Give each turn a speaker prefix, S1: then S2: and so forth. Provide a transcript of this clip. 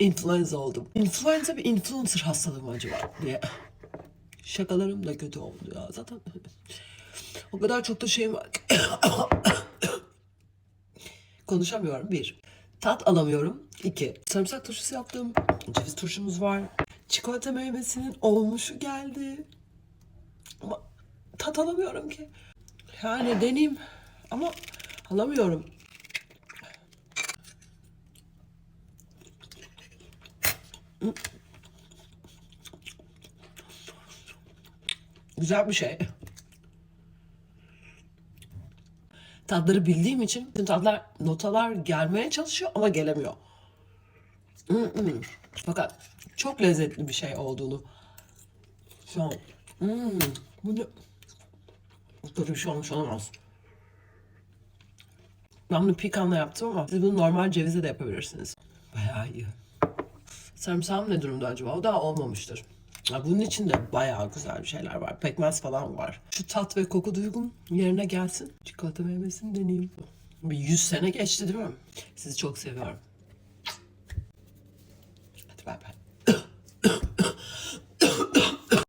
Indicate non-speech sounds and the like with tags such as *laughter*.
S1: influenza oldum. Influenza bir influencer hastalığı mı acaba diye. Şakalarım da kötü oldu ya zaten. O kadar çok da şeyim var. *coughs* Konuşamıyorum. Bir. Tat alamıyorum. İki. Sarımsak turşusu yaptım. Ceviz turşumuz var. Çikolata meyvesinin olmuşu geldi. Ama tat alamıyorum ki. Yani deneyeyim ama alamıyorum. Güzel bir şey. Tatları bildiğim için bütün tatlar, notalar gelmeye çalışıyor ama gelemiyor. Mm, mm. Fakat çok lezzetli bir şey olduğunu şu an mm, bu ne? Böyle bir şey olmuş olamaz. Ben bunu pikanla yaptım ama siz bunu normal cevizle de yapabilirsiniz. Bayağı iyi. Sarımsağım ne durumda acaba? O da olmamıştır. Ya bunun içinde bayağı güzel bir şeyler var. Pekmez falan var. Şu tat ve koku duygum yerine gelsin. Çikolata meyvesini deneyeyim. Bir 100 sene geçti değil mi? Sizi çok seviyorum. Hadi bay bay.